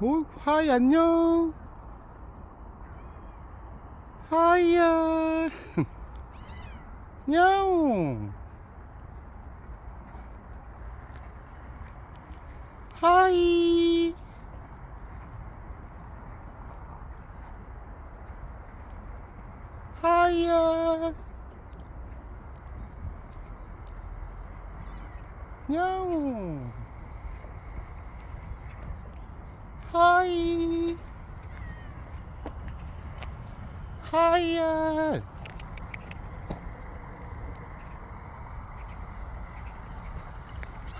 오, 하이, 안녕. 하이야. 야옹. 하이. 하이야. 야옹. 하이. 하이야.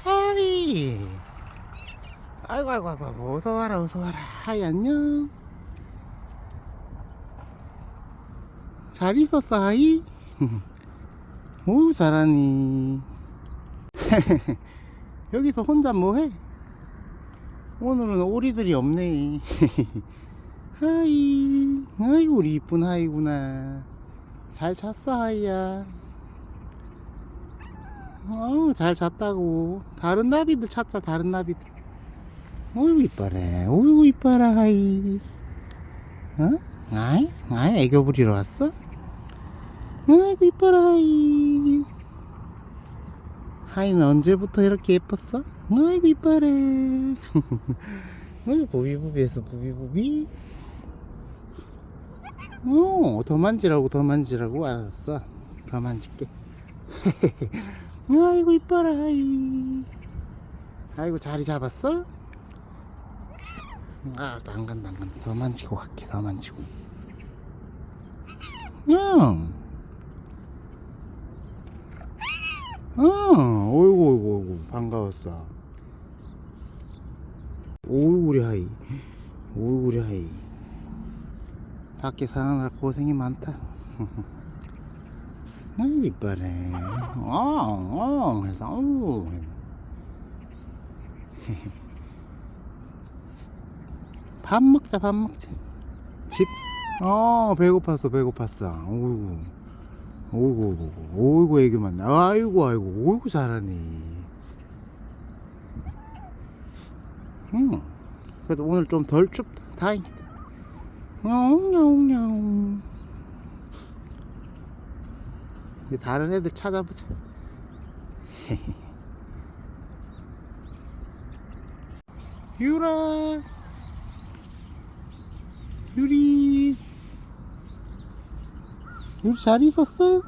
하이. 아이고, 아이고, 아이고, 어서 와라, 어서 와라. 하이, 안녕. 잘 있었어, 하이? 오우, 잘하니. 여기서 혼자 뭐해? 오늘은 오리들이 없네. 하이. 아이고, 우리 이쁜 하이구나. 잘 잤어, 하이야. 어우, 잘 잤다고. 다른 나비들 찾자, 다른 나비들. 어이구, 이뻐라. 어이구, 이뻐라, 하이. 어? 아이? 아이, 애교 부리러 왔어? 아이고, 이뻐라, 하이. 하이는 언제부터 이렇게 예뻤어? 아이고, 이뻐라. 어이구, 부비부비해서 부비부비. 어, 더 만지라고, 더 만지라고. 알았어. 더 만질게. 아이고 이뻐라 아이. 아이고 자리 잡았어? 아, 안 간다 안 간다 더 만지고 갈게 더 만지고 응 응, 어이구 어이구 어이구 반가웠어 오이구 우리 아이. 오이구 우리 아이. 밖에 사느라 고생이 많다. 아이 이뻐래 어어 해서 어우. 밥 먹자 밥 먹자. 집 어 배고팠어 배고팠어. 오이구. 오이구 오이구 오이구 애기만 나 아이고 아이고 오이구 잘하니 응 그래도 오늘 좀 덜 춥다 다행이다 이제 다른 애들 찾아보자. 유라, 유리, 유리 잘 있었어?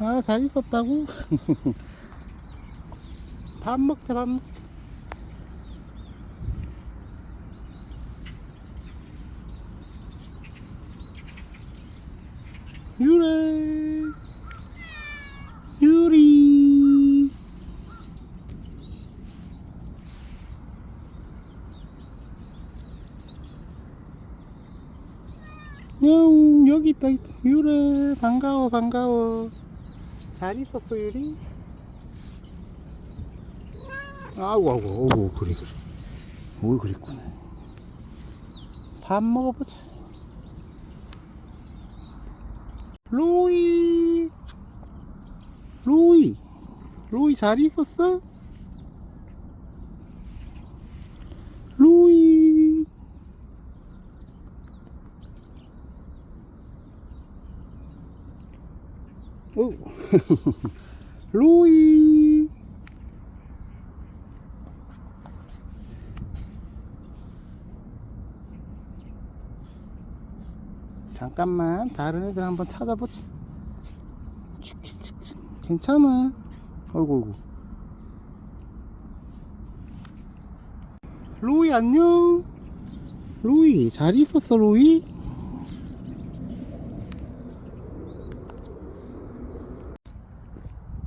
아, 잘 있었다고? 밥 먹자, 밥 먹자. 유라 유리. 냥 여기 있다 유라 반가워 반가워. 잘 있었어 유리 아우 아우 아우 그래 그래. 오 그랬구나. 밥 먹어보자. 로이! 로이! 로이 잘 있었어? 로이! 오 로이 잠깐만 다른 애들 한번 찾아보자 괜찮아. 어이구 어이구. 로이 안녕. 로이 잘 있었어 로이?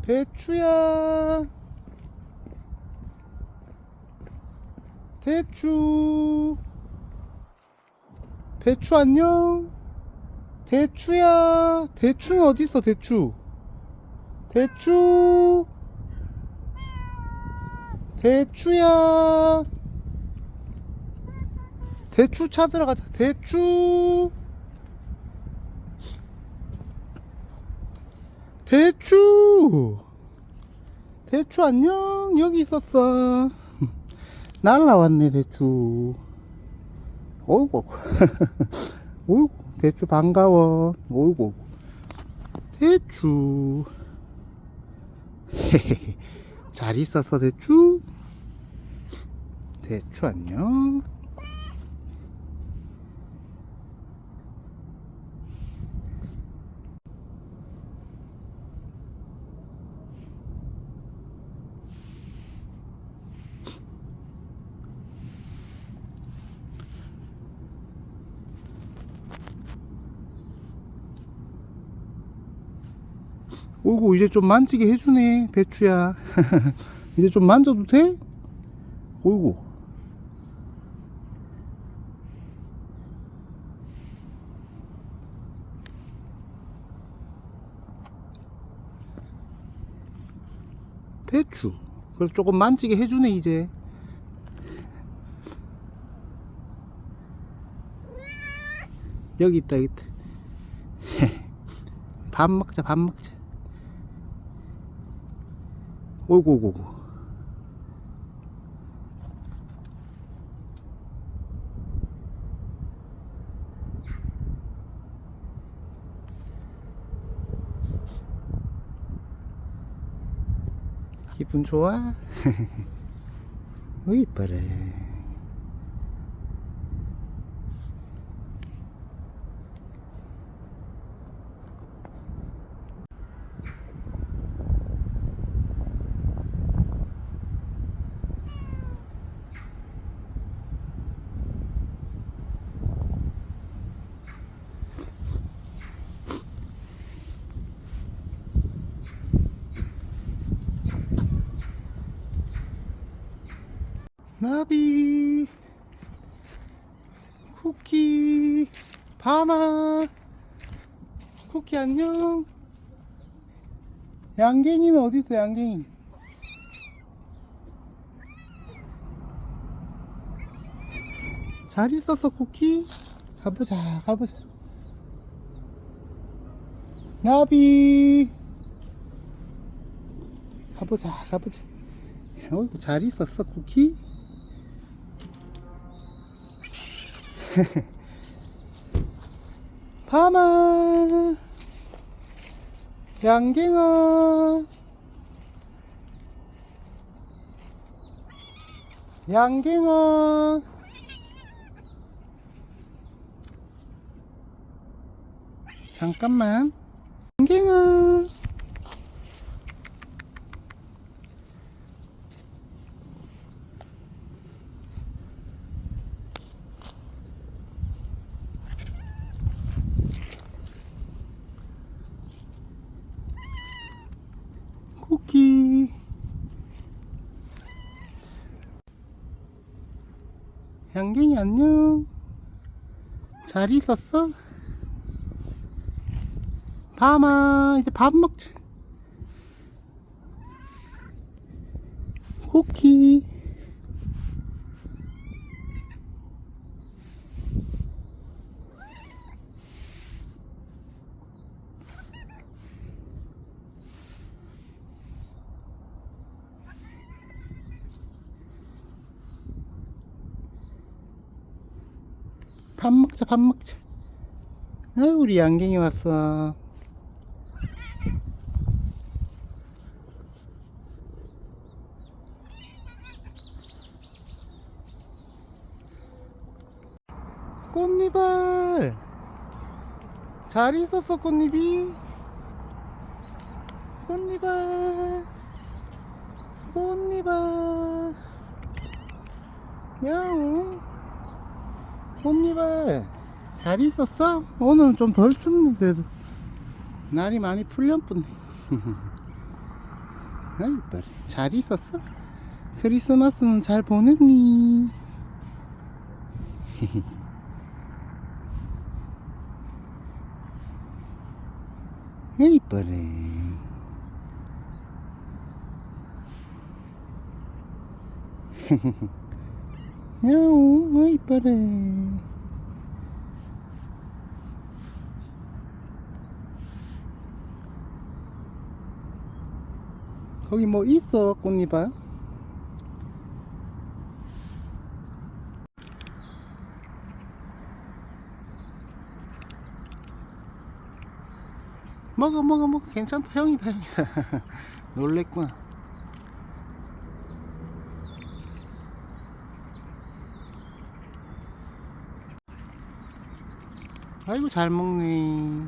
배추야. 대추. 배추 안녕 대추야. 대추는 어디 있어 대추? 대추. 대추야. 대추 찾으러 가자. 대추. 대추. 대추 안녕. 여기 있었어. 날라왔네 대추. 어이구 어이구 대추 반가워. 어이구. 대추. 잘 있었어 대추? 대추 안녕 오구 이제 좀 만지게 해주네 배추야. 이제 좀 만져도 돼? 오구. 배추. 그래 조금 만지게 해주네 이제. 여기 있다 여기 있다. 밥 먹자 밥 먹자 오구 오구 오구 기분 좋아? 어 이뻐라 나비 쿠키 파마 쿠키 안녕. 양갱이는 어디 있어 양갱이? 잘 있었어 쿠키? 가보자 가보자. 나비. 가보자 가보자. 어이구 잘 있었어 쿠키 파마. 양갱아 양갱아 잠깐만. 양갱아 쿠키 양갱이 안녕. 잘 있었어? 밤아 이제 밥 먹자. 쿠키 밥 먹자 밥 먹자. 아 우리 양갱이 왔어. 꽃잎알. 잘 있었어 꽃잎이? 꽃잎알. 꽃잎알. 야옹 꽃잎알 잘 있었어? 오늘은 좀덜 그래도 날이 많이 풀렸뿐네 아이 이뻐라 잘 있었어? 크리스마스는 잘 보냈니? 아이 이뻐라 야옹, 어, 어 이뻐라. 거기 뭐 있어, 꽃잎아? 먹어 먹어 먹어 괜찮다 형이 다행이다 놀랬구나 아이고 잘 먹네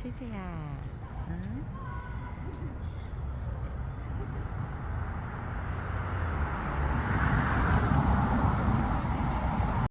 치즈야. 응?